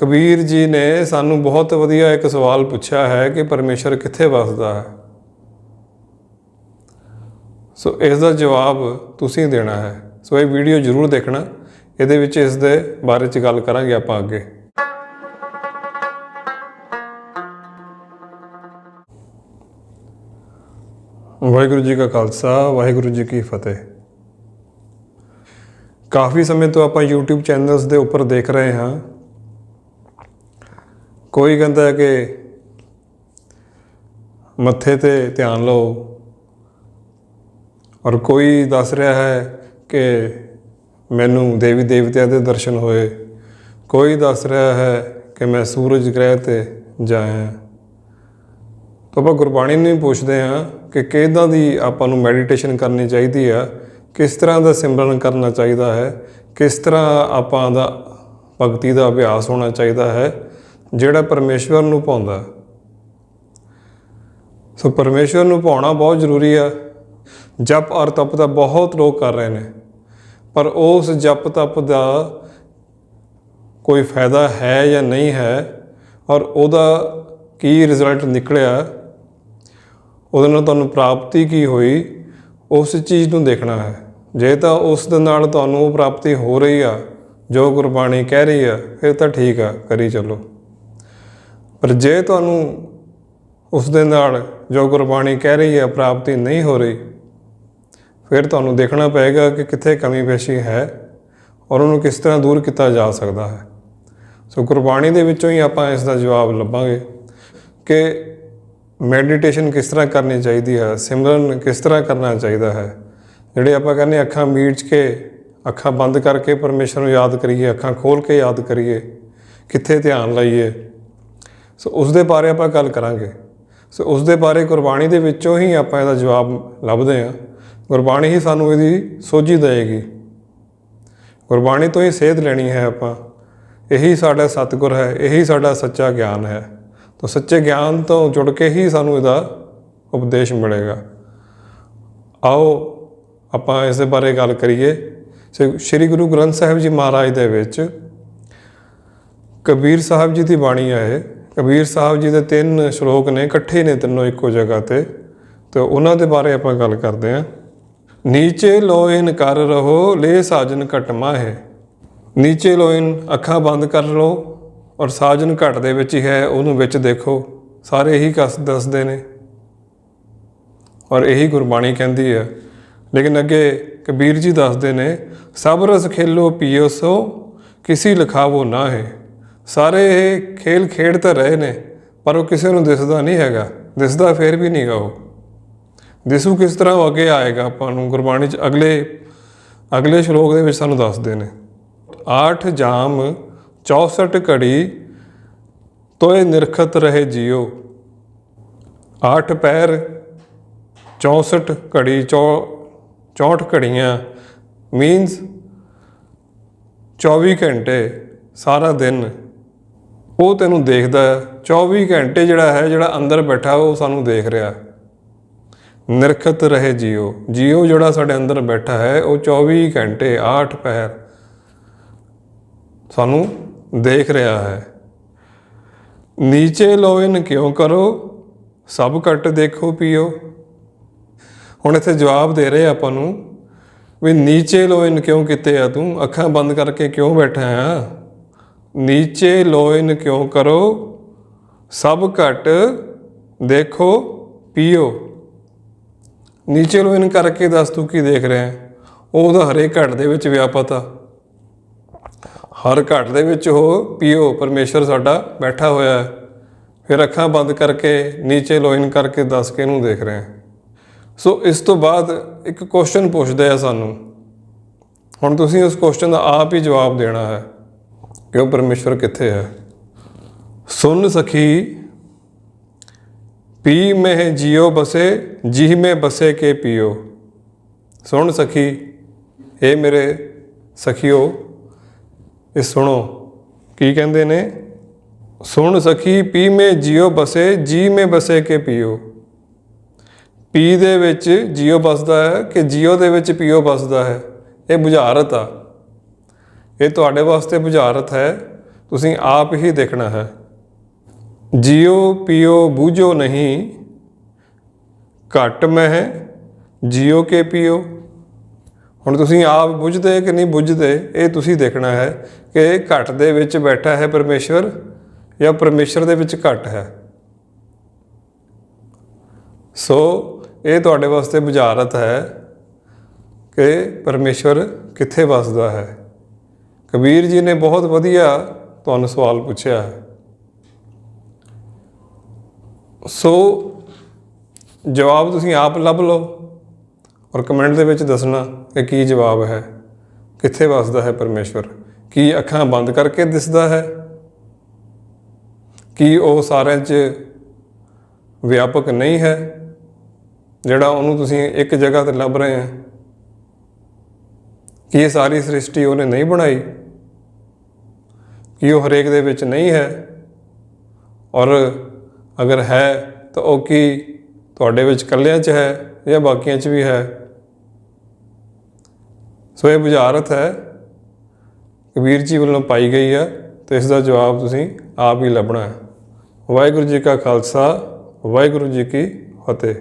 ਕਬੀਰ ਜੀ ਨੇ ਸਾਨੂੰ ਬਹੁਤ ਵਧੀਆ ਇੱਕ ਸਵਾਲ ਪੁੱਛਿਆ ਹੈ ਕਿ ਪਰਮੇਸ਼ਰ ਕਿੱਥੇ ਵਸਦਾ ਹੈ। ਸੋ ਇਸ ਦਾ ਜਵਾਬ ਤੁਸੀਂ ਦੇਣਾ ਹੈ। ਸੋ ਇਹ ਵੀਡੀਓ ਜ਼ਰੂਰ ਦੇਖਣਾ। ਇਹਦੇ ਵਿੱਚ ਇਸ ਦੇ ਬਾਰੇ ਚ ਗੱਲ ਕਰਾਂਗੇ ਆਪਾਂ ਅੱਗੇ। ਵਾਹਿਗੁਰੂ ਜੀ ਕਾ ਖਾਲਸਾ, ਵਾਹਿਗੁਰੂ ਜੀ ਕੀ ਫਤਿਹ। ਕਾਫੀ ਸਮੇਂ ਤੋਂ ਆਪਾਂ YouTube ਚੈਨਲਸ ਦੇ ਉੱਪਰ ਦੇਖ ਰਹੇ ਹਾਂ। ਕੋਈ ਕਹਿੰਦਾ ਹੈ ਕਿ ਮੱਥੇ ਤੇ ਧਿਆਨ ਲਓ ਔਰ ਕੋਈ ਦੱਸ ਰਿਹਾ ਹੈ ਕਿ ਮੈਨੂੰ ਦੇਵੀ ਦੇਵਤਿਆਂ ਦੇ ਦਰਸ਼ਨ ਹੋਏ, ਕੋਈ ਦੱਸ ਰਿਹਾ ਹੈ ਕਿ ਮੈਂ ਸੂਰਜ ਗ੍ਰਹਿ ਤੇ ਜਾਇਆ। ਤਾਂ ਆਪਾਂ ਗੁਰਬਾਣੀ ਨੂੰ ਹੀ ਪੁੱਛਦੇ ਹਾਂ ਕਿ ਕਿੱਦਾਂ ਦੀ ਆਪਾਂ ਨੂੰ ਮੈਡੀਟੇਸ਼ਨ ਕਰਨੀ ਚਾਹੀਦੀ ਆ, ਕਿਸ ਤਰ੍ਹਾਂ ਦਾ ਸਿਮਰਨ ਕਰਨਾ ਚਾਹੀਦਾ ਹੈ, ਕਿਸ ਤਰ੍ਹਾਂ ਆਪਾਂ ਦਾ ਭਗਤੀ ਦਾ ਅਭਿਆਸ ਹੋਣਾ ਚਾਹੀਦਾ ਹੈ ਜਿਹੜਾ ਪਰਮੇਸ਼ਵਰ ਨੂੰ ਪਾਉਂਦਾ। ਸੋ ਪਰਮੇਸ਼ਵਰ ਨੂੰ ਪਾਉਣਾ ਬਹੁਤ ਜ਼ਰੂਰੀ ਆ। ਜਪ ਔਰ ਤਪ ਦਾ ਬਹੁਤ ਲੋਕ ਕਰ ਰਹੇ ਨੇ। ਪਰ ਉਸ ਜਪ ਤਪ ਦਾ ਕੋਈ ਫਾਇਦਾ ਹੈ ਜਾਂ ਨਹੀਂ ਹੈ ਔਰ ਉਹਦਾ ਕੀ ਰਿਜ਼ਲਟ ਨਿਕਲਿਆ, ਉਹਦੇ ਨਾਲ ਤੁਹਾਨੂੰ ਪ੍ਰਾਪਤੀ ਕੀ ਹੋਈ, ਉਸ ਚੀਜ਼ ਨੂੰ ਦੇਖਣਾ ਹੈ। ਜੇ ਤਾਂ ਉਸ ਦੇ ਨਾਲ ਤੁਹਾਨੂੰ ਉਹ ਪ੍ਰਾਪਤੀ ਹੋ ਰਹੀ ਆ, ਜੋ ਗੁਰਬਾਣੀ ਕਹਿ ਰਹੀ ਆ, ਫਿਰ ਤਾਂ ਠੀਕ ਆ, ਕਰੀ ਚੱਲੋ। ਪਰ ਜੇ ਤੁਹਾਨੂੰ ਉਸ ਦੇ ਨਾਲ ਜੋ ਗੁਰਬਾਣੀ ਕਹਿ ਰਹੀ ਹੈ ਪ੍ਰਾਪਤੀ ਨਹੀਂ ਹੋ ਰਹੀ, ਫਿਰ ਤੁਹਾਨੂੰ ਦੇਖਣਾ ਪਏਗਾ ਕਿ ਕਿੱਥੇ ਕਮੀ ਪੇਸ਼ੀ ਹੈ ਔਰ ਉਹਨੂੰ ਕਿਸ ਤਰ੍ਹਾਂ ਦੂਰ ਕੀਤਾ ਜਾ ਸਕਦਾ ਹੈ। ਸੋ ਗੁਰਬਾਣੀ ਦੇ ਵਿੱਚੋਂ ਹੀ ਆਪਾਂ ਇਸ ਦਾ ਜਵਾਬ ਲੱਭਾਂਗੇ ਕਿ ਮੈਡੀਟੇਸ਼ਨ ਕਿਸ ਤਰ੍ਹਾਂ ਕਰਨੀ ਚਾਹੀਦੀ ਹੈ, ਸਿਮਰਨ ਕਿਸ ਤਰ੍ਹਾਂ ਕਰਨਾ ਚਾਹੀਦਾ ਹੈ। ਜਿਹੜੇ ਆਪਾਂ ਕਹਿੰਦੇ ਅੱਖਾਂ ਮੀਚ ਕੇ, ਅੱਖਾਂ ਬੰਦ ਕਰਕੇ ਪਰਮੇਸ਼ਰ ਨੂੰ ਯਾਦ ਕਰੀਏ, ਅੱਖਾਂ ਖੋਲ ਕੇ ਯਾਦ ਕਰੀਏ, ਕਿੱਥੇ ਧਿਆਨ ਲਾਈਏ ਸੋ ਉਸ ਦੇ ਬਾਰੇ ਆਪਾਂ ਗੱਲ ਕਰਾਂਗੇ। ਸੋ ਉਸ ਦੇ ਬਾਰੇ ਗੁਰਬਾਣੀ ਦੇ ਵਿੱਚੋਂ ਹੀ ਆਪਾਂ ਇਹਦਾ ਜਵਾਬ ਲੱਭਦੇ ਹਾਂ। ਗੁਰਬਾਣੀ ਹੀ ਸਾਨੂੰ ਇਹਦੀ ਸੋਝੀ ਦੇਏਗੀ ਗੁਰਬਾਣੀ ਤੋਂ ਹੀ ਸੇਧ ਲੈਣੀ ਹੈ ਆਪਾਂ। ਇਹੀ ਸਾਡਾ ਸਤਿਗੁਰ ਹੈ, ਇਹੀ ਸਾਡਾ ਸੱਚਾ ਗਿਆਨ ਹੈ। ਤਾਂ ਸੱਚੇ ਗਿਆਨ ਤੋਂ ਜੁੜ ਕੇ ਹੀ ਸਾਨੂੰ ਇਹਦਾ ਉਪਦੇਸ਼ ਮਿਲੇਗਾ। ਆਓ ਆਪਾਂ ਇਸ ਦੇ ਬਾਰੇ ਗੱਲ ਕਰੀਏ। ਸੋ ਸ੍ਰੀ ਗੁਰੂ ਗ੍ਰੰਥ ਸਾਹਿਬ ਜੀ ਮਹਾਰਾਜ ਦੇ ਵਿੱਚ ਕਬੀਰ ਸਾਹਿਬ ਜੀ ਦੀ ਬਾਣੀ ਹੈ ਇਹ। ਕਬੀਰ ਸਾਹਿਬ ਜੀ ਦੇ ਤਿੰਨ ਸ਼ਲੋਕ ਨੇ, ਇਕੱਠੇ ਨੇ ਤਿੰਨੋਂ ਇੱਕੋ ਜਗ੍ਹਾ ਤੇ। ਤੇ ਉਹਨਾਂ ਦੇ ਬਾਰੇ ਆਪਾਂ ਗੱਲ ਕਰਦੇ ਹਾਂ। ਨੀਚੇ ਲੋਇਨ ਕਰ ਰਹੋ, ਲੈ ਸਾਜਨ ਘਟਮਾ ਹੈ ਨੀਚੇ ਲੋਇਨ ਅੱਖਾਂ ਬੰਦ ਕਰ ਲਓ ਔਰ ਸਾਜਨ ਘਟ ਦੇ ਵਿੱਚ ਹੀ ਹੈ, ਉਹਨੂੰ ਵਿੱਚ ਦੇਖੋ। ਸਾਰੇ ਇਹੀ ਕਸ ਦੱਸਦੇ ਨੇ। ਔਰ ਇਹੀ ਗੁਰਬਾਣੀ ਕਹਿੰਦੀ ਹੈ। ਲੇਕਿਨ ਅੱਗੇ ਕਬੀਰ ਜੀ ਦੱਸਦੇ ਨੇ, ਸਭ ਰਸ ਖੇਲੋ ਪੀਓ ਸੋ, ਕਿਸੀ ਲਿਖਾਵੋ ਨਾ ਹੈ। ਸਾਰੇ ਇਹ ਖੇਲ ਖੇਡ ਤਾਂ ਰਹੇ ਨੇ, ਪਰ ਉਹ ਕਿਸੇ ਨੂੰ ਦਿਸਦਾ ਨਹੀਂ ਹੈਗਾ। ਦਿਸਦਾ ਫੇਰ ਵੀ ਨਹੀਂਗਾ ਉਹ। ਦਿਸੂ ਕਿਸ ਤਰ੍ਹਾਂ ਉਹ ਅੱਗੇ ਆਏਗਾ, ਆਪਾਂ ਨੂੰ ਗੁਰਬਾਣੀ ਚ ਅਗਲੇ ਅਗਲੇ ਸ਼ਲੋਕ ਦੇ ਵਿੱਚ ਸਾਨੂੰ ਦੱਸਦੇ ਨੇ। 8 ਜਾਮ 64 ਘੜੀ, ਤੋਏ ਨਿਰਖਤ ਰਹੇ ਜਿਉ 8 ਪੈਰ 64 ਘੜੀ 64 ਘੜੀਆਂ ਮੀਨਸ 24 ਘੰਟੇ, ਸਾਰਾ ਦਿਨ। ਉਹ ਤੈਨੂੰ ਦੇਖਦਾ ਹੈ। 24 ਘੰਟੇ ਜਿਹੜਾ ਹੈ, ਜਿਹੜਾ ਅੰਦਰ ਬੈਠਾ ਉਹ ਸਾਨੂੰ ਦੇਖ ਰਿਹਾ ਨਿਰਖਤ ਰਹੇ ਜੀਓ। ਜੀਓ ਜਿਹੜਾ ਸਾਡੇ ਅੰਦਰ ਬੈਠਾ ਹੈ, ਉਹ 24 ਘੰਟੇ 8 ਪੈਰ ਸਾਨੂੰ ਦੇਖ ਰਿਹਾ ਹੈ। ਨੀਚੇ ਲੋਇਨ ਕਿਉਂ ਕਰੋ? ਸਭ ਘਟ ਦੇਖੋ ਪੀਓ। ਹੁਣ ਇੱਥੇ ਜਵਾਬ ਦੇ ਰਹੇ ਆਪਾਂ ਨੂੰ ਵੀ ਨੀਚੇ ਲੋਇਨ ਕਿਉਂ ਕੀਤੇ ਆ ਤੂੰ? ਅੱਖਾਂ ਬੰਦ ਕਰਕੇ ਕਿਉਂ ਬੈਠਾ ਆ? ਨੀਚੇ ਲੋਇਨ ਕਿਉਂ ਕਰੋ? ਸਭ ਘਟ ਦੇਖੋ, ਪੀਓ। ਨੀਚੇ ਲੋਇਨ ਕਰਕੇ ਦੱਸ ਤੂੰ ਕੀ ਦੇਖ ਰਿਹਾ ਹੈ? ਉਹ ਉਹਦਾ ਹਰੇਕ ਘਟ ਦੇ ਵਿੱਚ ਵਿਆਪਤ ਆ। ਹਰ ਘਟ ਦੇ ਵਿੱਚ ਉਹ ਪੀਓ, ਪਰਮੇਸ਼ਰ ਸਾਡਾ ਬੈਠਾ ਹੋਇਆ ਹੈ। ਫਿਰ ਅੱਖਾਂ ਬੰਦ ਕਰਕੇ ਨੀਚੇ ਲੋਇਨ ਕਰਕੇ ਦੱਸ ਕੇ ਇਹਨੂੰ ਦੇਖ ਰਹੇ ਹਾਂ। ਸੋ ਇਸ ਤੋਂ ਬਾਅਦ ਇੱਕ ਕੁਐਸਚਨ ਪੁੱਛਦੇ ਆ ਸਾਨੂੰ। ਹੁਣ ਤੁਸੀਂ ਉਸ ਕੁਐਸਚਨ ਦਾ ਆਪ ਹੀ ਜਵਾਬ ਦੇਣਾ ਹੈ। ਕਿਉਂ ਉਹ ਪਰਮੇਸ਼ਵਰ ਕਿੱਥੇ ਹੈ? ਸੁਨ ਸਖੀ, ਪੀ ਮਹਿ ਜਿਉ ਬਸੇ ਜੀ ਮੈਂ ਬਸੇ ਕੇ ਪੀਓ। ਸੁਣ ਸਖੀ ਇਹ ਮੇਰੇ ਸਖੀਓ, ਇਹ ਸੁਣੋ, ਕੀ ਕਹਿੰਦੇ ਨੇ? ਸੁਣ ਸਖੀ, ਪੀ ਮੇ ਜਿਉ ਬਸੇ ਜੀ ਮੇ ਬਸੇ ਕੇ ਪੀਓ। ਪੀ ਦੇ ਵਿੱਚ ਜੀਓ ਬਸਦਾ ਹੈ ਕਿ ਜੀਓ ਦੇ ਵਿੱਚ ਪੀਓ ਬਸਦਾ ਹੈ? ਇਹ ਬੁਝਾਰਤ ਆ। ਇਹ ਤੁਹਾਡੇ ਵਾਸਤੇ ਬੁਝਾਰਤ ਹੈ, ਤੁਸੀਂ ਆਪ ਹੀ ਦੇਖਣਾ ਹੈ। ਜਿਉ ਪੀਓ ਬੂਝੋ ਨਹੀਂ, ਘਟ ਮਹਿ ਜਿਉ ਕੇ ਪੀਓ। ਹੁਣ ਤੁਸੀਂ ਆਪ ਬੁਝਦੇ ਕਿ ਨਹੀਂ ਬੁੱਝਦੇ, ਇਹ ਤੁਸੀਂ ਦੇਖਣਾ ਹੈ ਕਿ ਘਟ ਦੇ ਵਿੱਚ ਬੈਠਾ ਹੈ ਪਰਮੇਸ਼ਵਰ ਜਾਂ ਪਰਮੇਸ਼ਵਰ ਦੇ ਵਿੱਚ ਘਟ ਹੈ। ਸੋ, ਇਹ ਤੁਹਾਡੇ ਵਾਸਤੇ ਬੁਝਾਰਤ ਹੈ ਕਿ ਪਰਮੇਸ਼ਵਰ ਕਿੱਥੇ ਵਸਦਾ ਹੈ। ਕਬੀਰ ਜੀ ਨੇ ਬਹੁਤ ਵਧੀਆ ਤੁਹਾਨੂੰ ਸਵਾਲ ਪੁੱਛਿਆ ਹੈ। ਸੋ ਜਵਾਬ ਤੁਸੀਂ ਆਪ ਲੱਭ ਲਓ ਔਰ ਕਮੈਂਟ ਦੇ ਵਿੱਚ ਦੱਸਣਾ ਕਿ ਕੀ ਜਵਾਬ ਹੈ। ਕਿੱਥੇ ਵਸਦਾ ਹੈ ਪਰਮੇਸ਼ਵਰ? ਕੀ ਅੱਖਾਂ ਬੰਦ ਕਰਕੇ ਦਿਸਦਾ ਹੈ? ਕੀ ਉਹ ਸਾਰਿਆਂ 'ਚ ਵਿਆਪਕ ਨਹੀਂ ਹੈ? ਜਿਹੜਾ ਉਹਨੂੰ ਤੁਸੀਂ ਇੱਕ ਜਗ੍ਹਾ ਤੇ ਲੱਭ ਰਹੇ ਹੋ। ਕਿ ਇਹ ਸਾਰੀ ਸ੍ਰਿਸ਼ਟੀ ਉਹਨੇ ਨਹੀਂ ਬਣਾਈ? ਕੀ ਉਹ ਹਰੇਕ ਦੇ ਵਿੱਚ ਨਹੀਂ ਹੈ ਔਰ ਅਗਰ ਹੈ ਤਾਂ ਉਹ ਕੀ ਤੁਹਾਡੇ ਵਿੱਚ ਇਕੱਲਿਆਂ 'ਚ ਹੈ ਜਾਂ ਬਾਕੀਆਂ 'ਚ ਵੀ ਹੈ? ਸੋ ਇਹ ਬੁਝਾਰਤ ਹੈ ਕਬੀਰ ਜੀ ਵੱਲੋਂ ਪਾਈ ਗਈ ਹੈ ਤੇ ਇਸ ਦਾ ਜਵਾਬ ਤੁਸੀਂ ਆਪ ਹੀ ਲੱਭਣਾ ਹੈ। ਵਾਹਿਗੁਰੂ ਜੀ ਕਾ ਖਾਲਸਾ, ਵਾਹਿਗੁਰੂ ਜੀ ਕੀ ਫਤਿਹ।